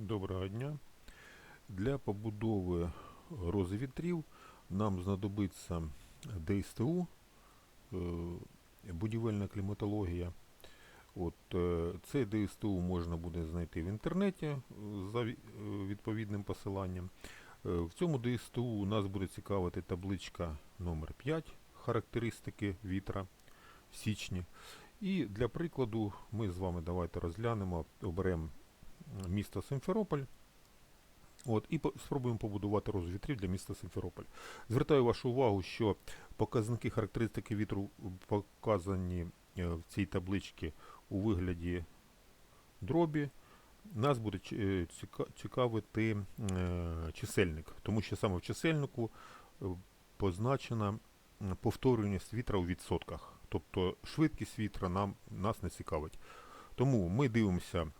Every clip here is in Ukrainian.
Доброго дня. Для побудови розвітрів нам знадобиться ДСТУ, е, будівельна кліматологія. От, е, цей ДСТУ можна буде знайти в інтернеті е, за відповідним посиланням. В цьому ДСТУ нас буде цікавити табличка номер 5 характеристики вітра в січні. І для прикладу ми з вами давайте розглянемо, оберемо міста Симферополь. От, і спробуємо побудувати розвітрів для міста Симферополь. Звертаю вашу увагу, що показники характеристики вітру показані е, в цій табличці у вигляді дробі. Нас буде е, ціка- цікавити е, чисельник, тому що саме в чисельнику позначена повторюваність вітра у відсотках. Тобто швидкість вітра нам, нас не цікавить. Тому ми дивимося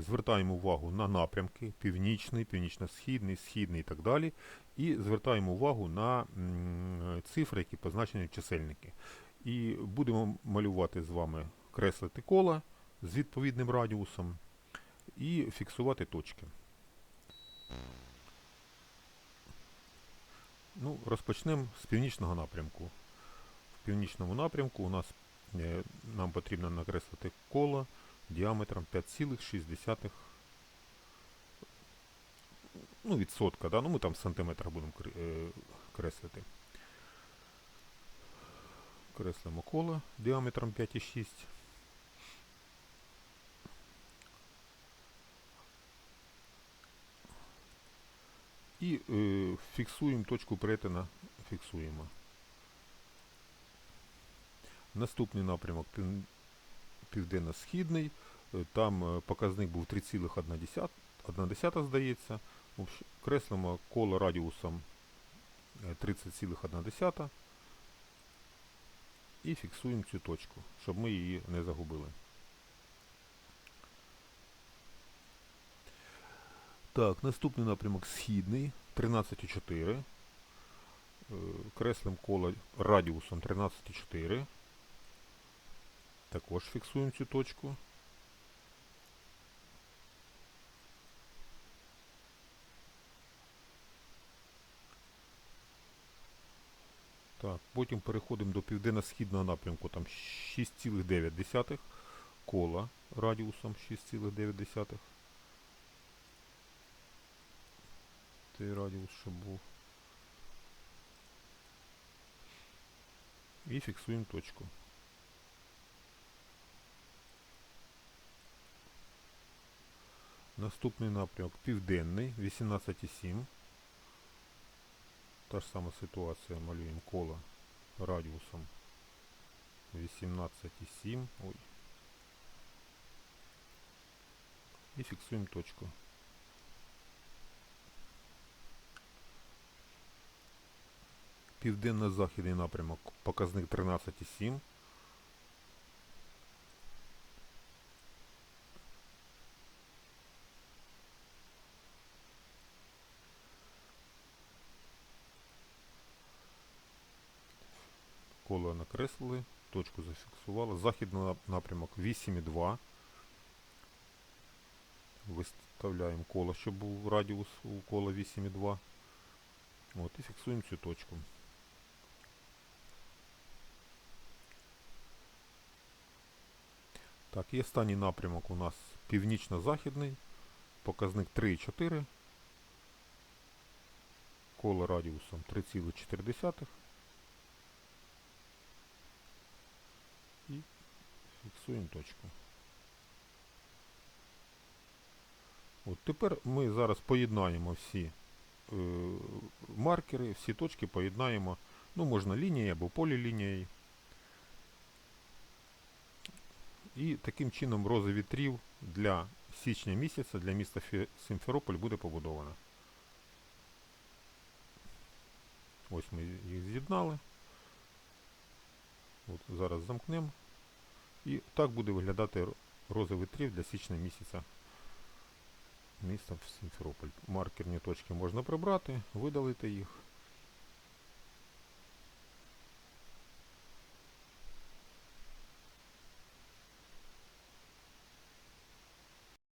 звертаємо увагу на напрямки північний, північно-східний, східний і так далі. І звертаємо увагу на цифри, які позначені в чисельники. І будемо малювати з вами креслити кола з відповідним радіусом і фіксувати точки. Ну, розпочнемо з північного напрямку. В північному напрямку у нас е, нам потрібно накреслити коло діаметром 5,6 ну, відсотка, да? ну ми там в сантиметрах будемо е, креслити. Креслимо коло діаметром 5,6. І е, фіксуємо точку перетина, фіксуємо. Наступний напрямок південно-східний. Е, Там е, показник був 3,1, здається. Креслимо коло радіусом е, 30,1 і фіксуємо цю точку, щоб ми її не загубили. Так, наступний напрямок східний 13,4. Е, Креслим коло радіусом 13,4. Також фіксуємо цю точку. Так, потім переходимо до південно-східного напрямку, там 6,9 кола радіусом 6,9. Цей радіус, щоб був. І фіксуємо точку. Наступний напрямок південний, 18,7. Та ж сама ситуація, малюємо коло радіусом 18,7. Ой. І фіксуємо точку. Південно-західний напрямок, показник 13,7. Коло накреслили, точку зафіксували. Західний напрямок 8,2. Виставляємо коло, щоб був радіус у кола 8,2. От, і фіксуємо цю точку. Так, і останній напрямок у нас північно-західний. Показник 3,4. Коло радіусом 3,4. І фіксуємо точку. От тепер ми зараз поєднаємо всі е, маркери, всі точки поєднаємо. Ну, можна лінією або полілінією. І таким чином роза вітрів для січня місяця для міста Симферополь буде побудована. Ось ми їх з'єднали. От зараз замкнемо. І так буде виглядати р- роза вітрів для січня місяця міста Сімферополь. Маркерні точки можна прибрати, видалити їх.